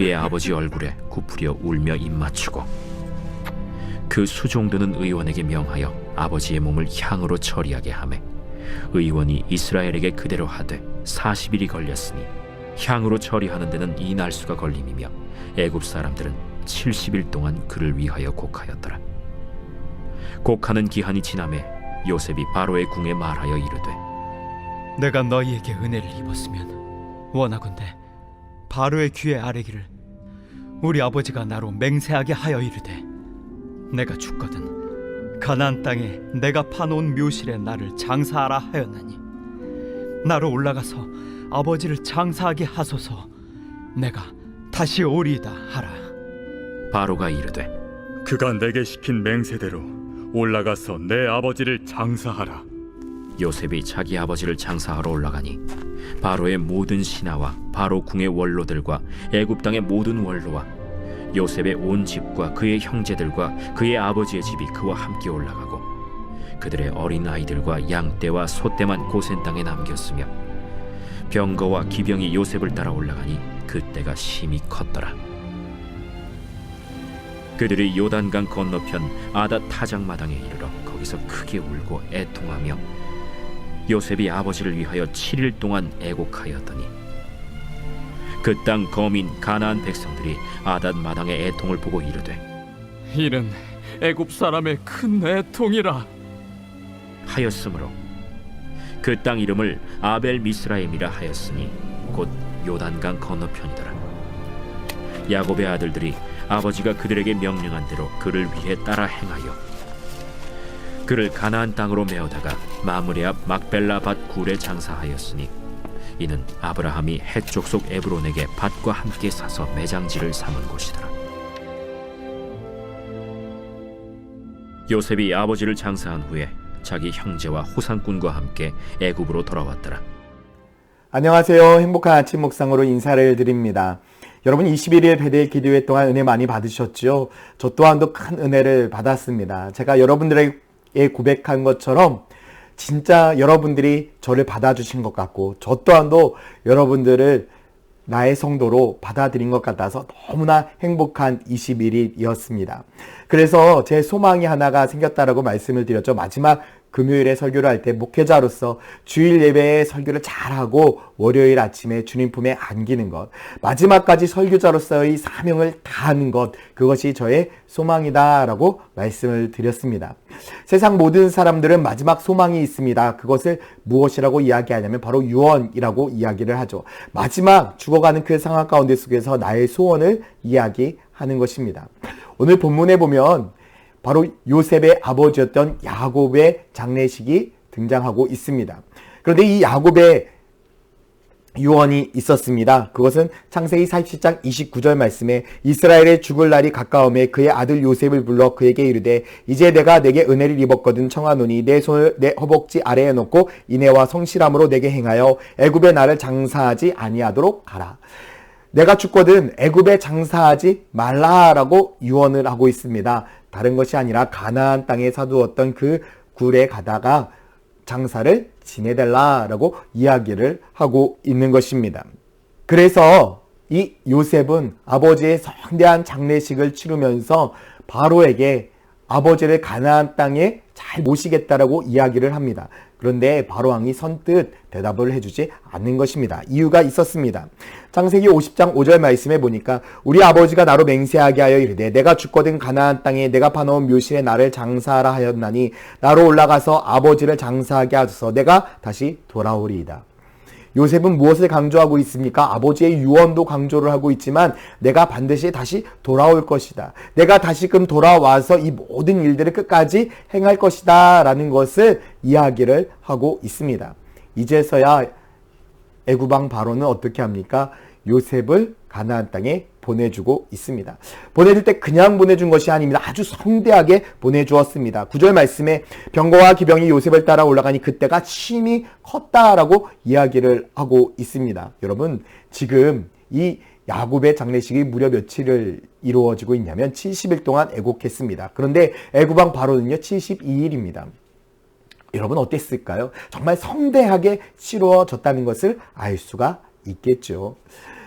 그의 아버지 얼굴에 굽으려 울며 입맞추고 그 수종드는 의원에게 명하여 아버지의 몸을 향으로 처리하게 하매 의원이 이스라엘에게 그대로 하되 40일이 걸렸으니 향으로 처리하는 데는 이 날수가 걸림이며 애굽 사람들은 70일 동안 그를 위하여 곡하였더라. 곡하는 기한이 지남에 요셉이 바로의 궁에 말하여 이르되 내가 너희에게 은혜를 입었으면 원하건대 바로의 귀에 아뢰기를 우리 아버지가 나로 맹세하게 하여 이르되 내가 죽거든 가나안 땅에 내가 파놓은 묘실에 나를 장사하라 하였나니 나로 올라가서 아버지를 장사하게 하소서 내가 다시 오리이다 하라 바로가 이르되 그가 내게 시킨 맹세대로 올라가서 내 아버지를 장사하라. 요셉이 자기 아버지를 장사하러 올라가니 바로의 모든 신하와 바로 궁의 원로들과 애굽 땅의 모든 원로와 요셉의 온 집과 그의 형제들과 그의 아버지의 집이 그와 함께 올라가고 그들의 어린 아이들과 양떼와 소떼만 고센 땅에 남겼으며 병거와 기병이 요셉을 따라 올라가니 그때가 심히 컸더라. 그들이 요단강 건너편 아다 타작 마당에 이르러 거기서 크게 울고 애통하며 요셉이 아버지를 위하여 7일 동안 애곡하였더니 그 땅 거민 가나안 백성들이 아닷 마당의 애통을 보고 이르되 이는 애굽 사람의 큰 애통이라. 하였으므로 그 땅 이름을 아벨 미스라임이라 하였으니 곧 요단강 건너편이더라. 야곱의 아들들이 아버지가 그들에게 명령한 대로 그를 위해 따라 행하여 그를 가나안 땅으로 메어다가 마므레 앞 막벨라 밭 굴에 장사하였으니 이는 아브라함이 해쪽 속 에브론에게 밭과 함께 사서 매장지를 삼은 곳이더라 요셉이 아버지를 장사한 후에 자기 형제와 호상꾼과 함께 애굽으로 돌아왔더라 안녕하세요. 행복한 아침 묵상으로 인사를 드립니다. 여러분 21일 배대 기도회 동안 은혜 많이 받으셨죠? 저 또한도 큰 은혜를 받았습니다. 제가 여러분들에게 고백한 것처럼 진짜 여러분들이 저를 받아주신 것 같고 저 또한도 여러분들을 나의 성도로 받아들인 것 같아서 너무나 행복한 21일이었습니다. 그래서 제 소망이 하나가 생겼다라고 말씀을 드렸죠. 마지막 금요일에 설교를 할 때 목회자로서 주일 예배에 설교를 잘하고 월요일 아침에 주님 품에 안기는 것, 마지막까지 설교자로서의 사명을 다하는 것, 그것이 저의 소망이다라고 말씀을 드렸습니다. 세상 모든 사람들은 마지막 소망이 있습니다. 그것을 무엇이라고 이야기하냐면 바로 유언이라고 이야기를 하죠. 마지막 죽어가는 그 상황 가운데 속에서 나의 소원을 이야기하는 것입니다. 오늘 본문에 보면 바로 요셉의 아버지였던 야곱의 장례식이 등장하고 있습니다. 그런데 이 야곱의 유언이 있었습니다. 그것은 창세기 47장 29절 말씀에 이스라엘의 죽을 날이 가까움에 그의 아들 요셉을 불러 그에게 이르되 이제 내가 내게 은혜를 입었거든 청하노니 내 손을 내 허벅지 아래에 놓고 인애와 성실함으로 내게 행하여 애굽의 나를 장사하지 아니하도록 하라. 내가 죽거든 애굽에 장사하지 말라라고 유언을 하고 있습니다. 다른 것이 아니라 가나안 땅에 사두었던 그 굴에 가다가 장사를 지내달라라고 이야기를 하고 있는 것입니다. 그래서 이 요셉은 아버지의 성대한 장례식을 치르면서 바로에게 아버지를 가나안 땅에 잘 모시겠다라고 이야기를 합니다. 그런데 바로 왕이 선뜻 대답을 해주지 않는 것입니다. 이유가 있었습니다. 창세기 50장 5절 말씀에 보니까 우리 아버지가 나로 맹세하게 하여 이르되 내가 죽거든 가나안 땅에 내가 파놓은 묘실에 나를 장사하라 하였나니 나로 올라가서 아버지를 장사하게 하소서 내가 다시 돌아오리이다. 요셉은 무엇을 강조하고 있습니까? 아버지의 유언도 강조를 하고 있지만 내가 반드시 다시 돌아올 것이다. 내가 다시금 돌아와서 이 모든 일들을 끝까지 행할 것이다. 라는 것을 이야기를 하고 있습니다. 이제서야 애구방 바로는 어떻게 합니까? 요셉을 가나안 땅에 보내주고 있습니다. 보내줄 때 그냥 보내준 것이 아닙니다. 아주 성대하게 보내주었습니다. 구절 말씀에 병거와 기병이 요셉을 따라 올라가니 그때가 심히 컸다라고 이야기를 하고 있습니다. 여러분 지금 이 야곱의 장례식이 무려 며칠을 이루어지고 있냐면 70일 동안 애곡했습니다. 그런데 애굽왕 바로는요 72일입니다. 여러분 어땠을까요? 정말 성대하게 치루어졌다는 것을 알 수가 있겠죠.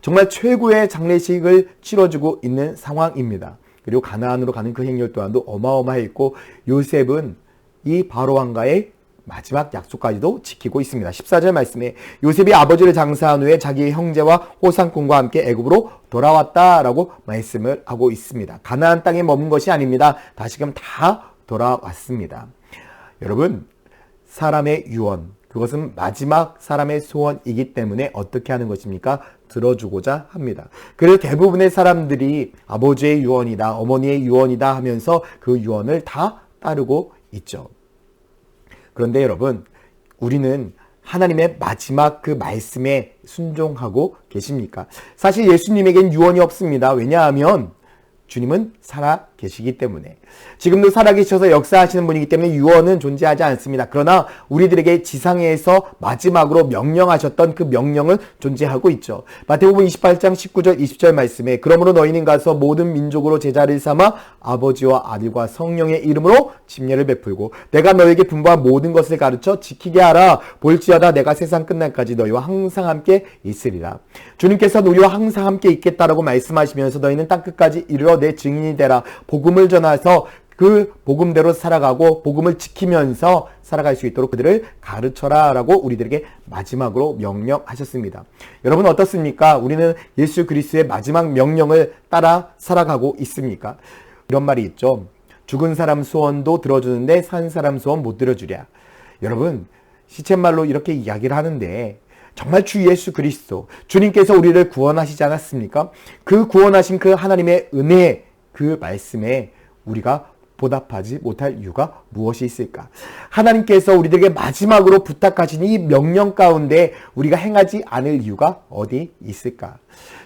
정말 최고의 장례식을 치러주고 있는 상황입니다. 그리고 가나안으로 가는 그 행렬 또한도 어마어마했고 요셉은 이 바로 왕과의 마지막 약속까지도 지키고 있습니다. 14절 말씀에 요셉이 아버지를 장사한 후에 자기의 형제와 호상꾼과 함께 애굽으로 돌아왔다라고 말씀을 하고 있습니다. 가나안 땅에 머문 것이 아닙니다. 다시금 다 돌아왔습니다. 여러분, 사람의 유언, 그것은 마지막 사람의 소원이기 때문에 어떻게 하는 것입니까? 들어주고자 합니다. 그래서 대부분의 사람들이 아버지의 유언이다, 어머니의 유언이다 하면서 그 유언을 다 따르고 있죠. 그런데 여러분, 우리는 하나님의 마지막 그 말씀에 순종하고 계십니까? 사실 예수님에겐 유언이 없습니다. 왜냐하면 주님은 살아 계시기 때문에 지금도 살아 계셔서 역사하시는 분이기 때문에 유언은 존재하지 않습니다. 그러나 우리들에게 지상에서 마지막으로 명령하셨던 그 명령은 존재하고 있죠. 마태복음 28장 19절 20절 말씀에 그러므로 너희는 가서 모든 민족으로 제자를 삼아 아버지와 아들과 성령의 이름으로 침례를 베풀고 내가 너에게 분부한 모든 것을 가르쳐 지키게 하라 볼지어다 내가 세상 끝날까지 너희와 항상 함께 있으리라. 주님께서 우리와 항상 함께 있겠다라고 말씀하시면서 너희는 땅 끝까지 이르러 내 증인이 되라. 복음을 전해서 그 복음대로 살아가고 복음을 지키면서 살아갈 수 있도록 그들을 가르쳐라 라고 우리들에게 마지막으로 명령하셨습니다. 여러분 어떻습니까? 우리는 예수 그리스도의 마지막 명령을 따라 살아가고 있습니까? 이런 말이 있죠. 죽은 사람 소원도 들어주는데 산 사람 소원 못 들어주랴. 여러분 시쳇말로 이렇게 이야기를 하는데 정말 주 예수 그리스도 주님께서 우리를 구원하시지 않았습니까? 그 구원하신 그 하나님의 은혜 그 말씀에 우리가 보답하지 못할 이유가 무엇이 있을까? 하나님께서 우리들에게 마지막으로 부탁하신 이 명령 가운데 우리가 행하지 않을 이유가 어디 있을까?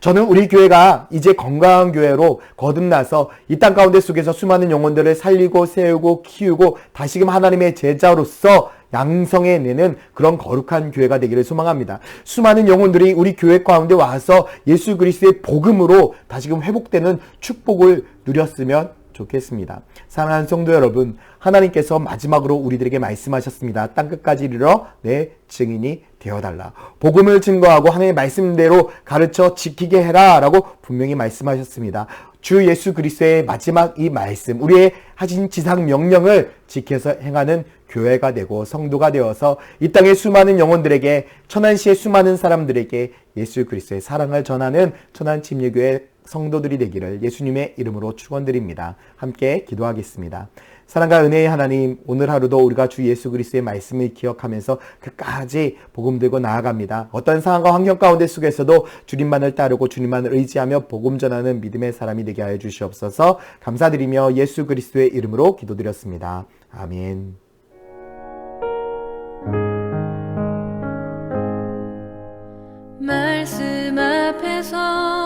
저는 우리 교회가 이제 건강한 교회로 거듭나서 이 땅 가운데 속에서 수많은 영혼들을 살리고 세우고 키우고 다시금 하나님의 제자로서 양성해내는 그런 거룩한 교회가 되기를 소망합니다. 수많은 영혼들이 우리 교회 가운데 와서 예수 그리스도의 복음으로 다시금 회복되는 축복을 누렸으면 좋겠습니다. 사랑하는 성도 여러분, 하나님께서 마지막으로 우리들에게 말씀하셨습니다. 땅끝까지 이르러 내 증인이 되어달라. 복음을 증거하고 하나님의 말씀대로 가르쳐 지키게 해라. 라고 분명히 말씀하셨습니다. 주 예수 그리스도의 마지막 이 말씀, 우리의 하신 지상 명령을 지켜서 행하는 교회가 되고 성도가 되어서 이 땅의 수많은 영혼들에게 천안시의 수많은 사람들에게 예수 그리스도의 사랑을 전하는 천안 침례교회 성도들이 되기를 예수님의 이름으로 축원드립니다. 함께 기도하겠습니다. 사랑과 은혜의 하나님, 오늘 하루도 우리가 주 예수 그리스도의 말씀을 기억하면서 끝까지 복음 들고 나아갑니다. 어떤 상황과 환경 가운데 속에서도 주님만을 따르고 주님만을 의지하며 복음 전하는 믿음의 사람이 되게 하여 주시옵소서. 감사드리며 예수 그리스도의 이름으로 기도드렸습니다. 아멘. 말씀 앞에서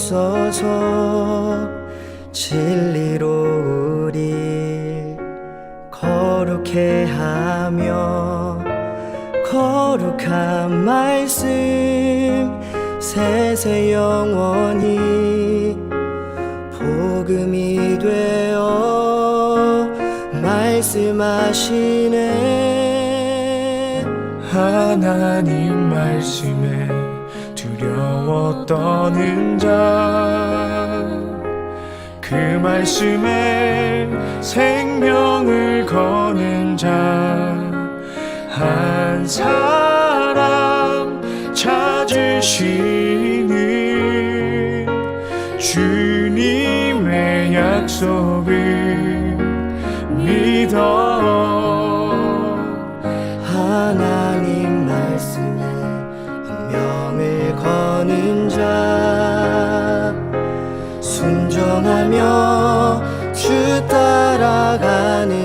있어서 진리로 우리 거룩해 하며 거룩한 말씀 세세 영원히 복음이 되어 말씀하시네. 하나님 말씀에 두려워 떠는 자, 그 말씀에 생명을 거는 자, 한 사람 찾으시는 주님의 약속을 믿어. 하나님 말씀에 운명을 거는 자 순종하며 주 따라가는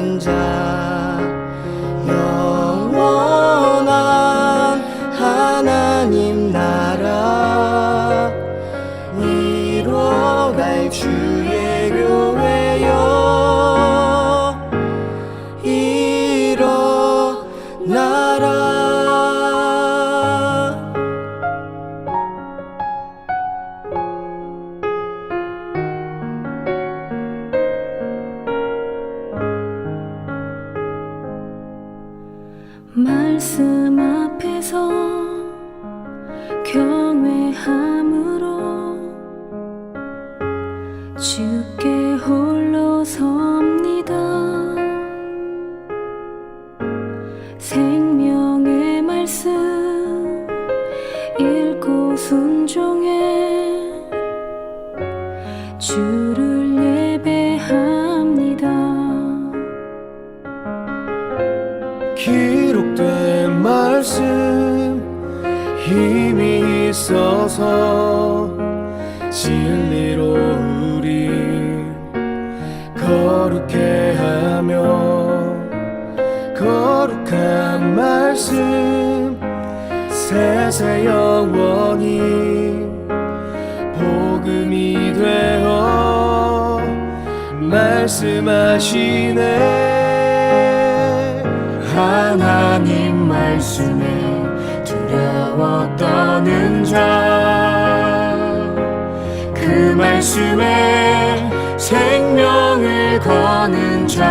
말씀 세세 영원히 복음이 되어 말씀하시네. 하나님 말씀에 두려워 떠는 자 그 말씀에 생명을 거는 자한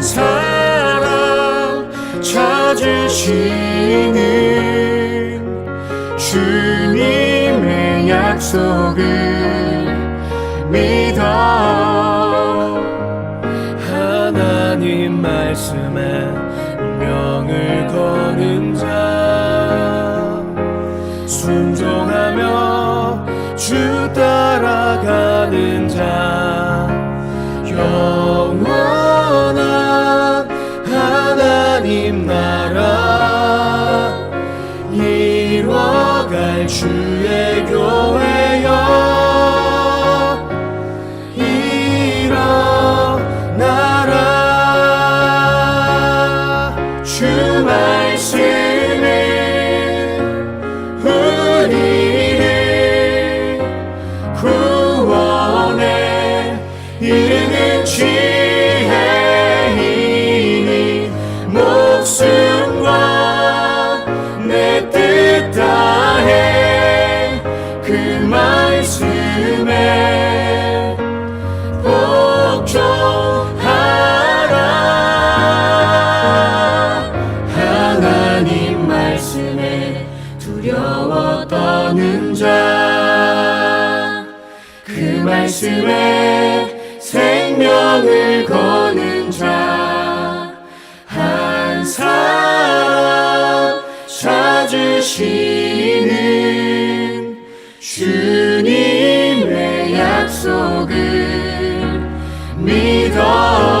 사 찾으시는 주님의 약속을 믿 sin. 말씀에 생명을 거는 자 한 사람 찾으시는 주님의 약속을 믿어.